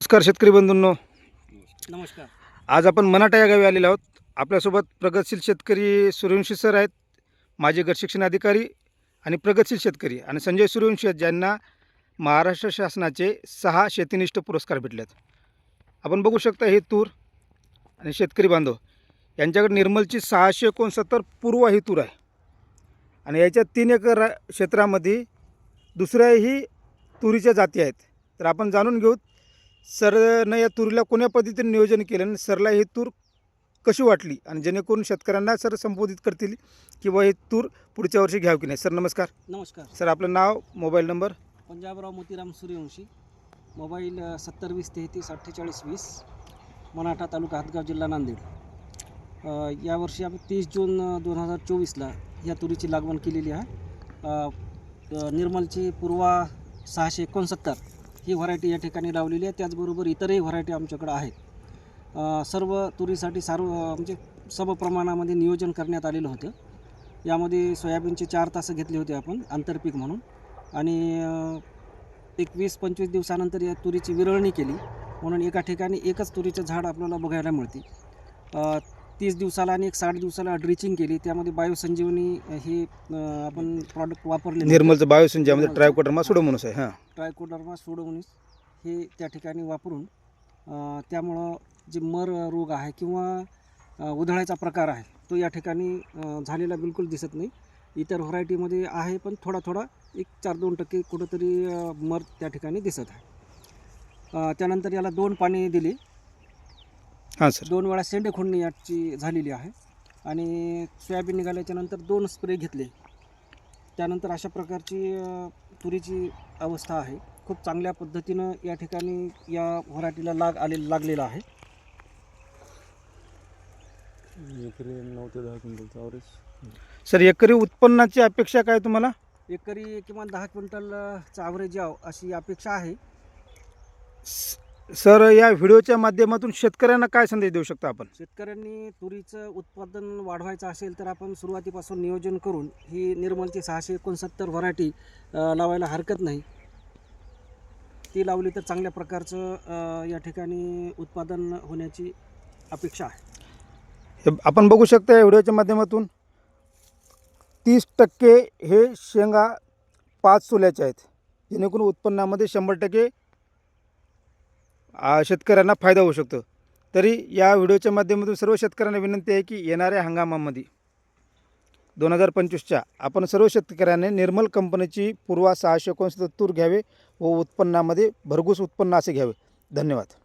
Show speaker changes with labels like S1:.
S1: नमस्कार शेतकरी बंधूंनो.
S2: नमस्कार.
S1: आज आपण मनाटा या गावी आलेलो आहोत. आपल्यासोबत प्रगतशील शेतकरी सूर्यवंशी सर आहेत माजी गट शिक्षण अधिकारी आणि प्रगतशील शेतकरी आणि संजय सूर्यवंशी आहेत ज्यांना महाराष्ट्र शासनाचे सहा शेतीनिष्ठ पुरस्कार भेटलेत. आपण बघू शकता हे तूर आणि शेतकरी बांधव यांच्याकडे निर्मलची सहाशे एकोणसत्तर पूर्व ही तूर आहे. आणि याच्या तीन एकर क्षेत्रामध्ये दुसऱ्याही तुरीच्या जाती आहेत. तर आपण जाणून घेऊ सरनं या तुरीला कोण्या पद्धतीने नियोजन केलं आणि सरला ही तूर कशी वाटली? आणि जेणेकरून शेतकऱ्यांना सर संबोधित करतील किंवा ही तूर पुढच्या वर्षी घ्यावी की नाही? सर नमस्कार.
S2: नमस्कार.
S1: सर आपलं नाव mobile number?
S2: Panjabrao Motiram Suryavanshi. Mobile सत्तर वीस तेहतीस अठ्ठेचाळीस वीस मराठा तालुका हातगाव जिल्हा नांदेड. यावर्षी आम्ही तीस जून दोन हजार चोवीसला या तुरीची लागवड केलेली आहे. निर्मलची पूर्वा सहाशे एकोणसत्तर. ही व्हरायटी या ठिकाणी लावलेली आहे. त्याचबरोबर इतरही व्हरायटी आमच्याकडं आहेत. सर्व तुरीसाठी सार्व म्हणजे समप्रमाणामध्ये नियोजन करण्यात आलेलं होतं. यामध्ये सोयाबीनचे चार तास घेतले होते आपण आंतरपीक म्हणून. आणि एक वीस पंचवीस दिवसानंतर या तुरीची विरळणी केली. म्हणून एका ठिकाणी एकच तुरीचं झाड आपल्याला बघायला मिळते. तीस दिवसाला आणि एक साठ दिवसाला ड्रिचिंग केली. त्यामध्ये बायोसंजीवनी हे आपण प्रॉडक्ट वापरले
S1: निर्मलचं बायोसिन ज्यामध्ये
S2: निर्मलचं.
S1: ट्रायकोडरमा सुडोमोनस आहे हां.
S2: ट्रायकोडर्मा सोडोमोनिस हे त्या ठिकाणी वापरून त्यामुळं जे मर रोग आहे किंवा अ, उधळाचा प्रकार आहे तो या ठिकाणी झालेला बिलकुल दिसत नाही. इतर व्हरायटीमध्ये आहे पण थोडा थोडा एक चार दोन टक्के कुठंतरी मर त्या ठिकाणी दिसत आहे. त्यानंतर याला दोन पाणी दिली.
S1: हां सर.
S2: दोन वेळा शेंडे खोडणी याची झालेली आहे. आणि सोयाबीन निघाल्याच्या नंतर दोन स्प्रे घेतले. त्यानंतर अशा प्रकारची तुरीची अवस्था आहे. खूप चांगल्या पद्धतीनं या ठिकाणी या व्हरायटीला लाग आले लागलेला आहे.
S3: एकरी नऊ ते दहा क्विंटलचा ॲव्हरेज
S1: सर एकरी उत्पन्नाची अपेक्षा काय तुम्हाला?
S2: एकरी किमान दहा क्विंटलचा ॲव्हरेज यावं अशी अपेक्षा आहे.
S1: स- सर या व्हिडिओच्या माध्यमातून शेतकऱ्यांना काय संदेश देऊ शकता आपण?
S2: शेतकऱ्यांनी तुरीचं उत्पादन वाढवायचं असेल तर आपण सुरुवातीपासून नियोजन करून ही निर्मलची सहाशे एकोणसत्तर व्हरायटी लावायला हरकत नाही. ती लावली तर चांगल्या प्रकारचं या ठिकाणी उत्पादन होण्याची अपेक्षा आहे.
S1: आपण बघू शकता या व्हिडिओच्या माध्यमातून. तीस टक्के हे शेंगा पाच सोल्याचे आहेत. जेणेकरून उत्पन्नामध्ये शंभर टक्के शेतकऱ्यांना फायदा होऊ शकतो. तरी या व्हिडिओच्या माध्यमातून सर्व शेतकऱ्यांना विनंती आहे की येणाऱ्या हंगामामध्ये दोन हजार पंचवीसच्या आपण सर्व शेतकऱ्यांनी निर्मल कंपनीची पूर्वा सहाशे एकोणसत्तर तूर घ्यावे व उत्पन्नामध्ये भरघूस उत्पन्न असे घ्यावे. धन्यवाद.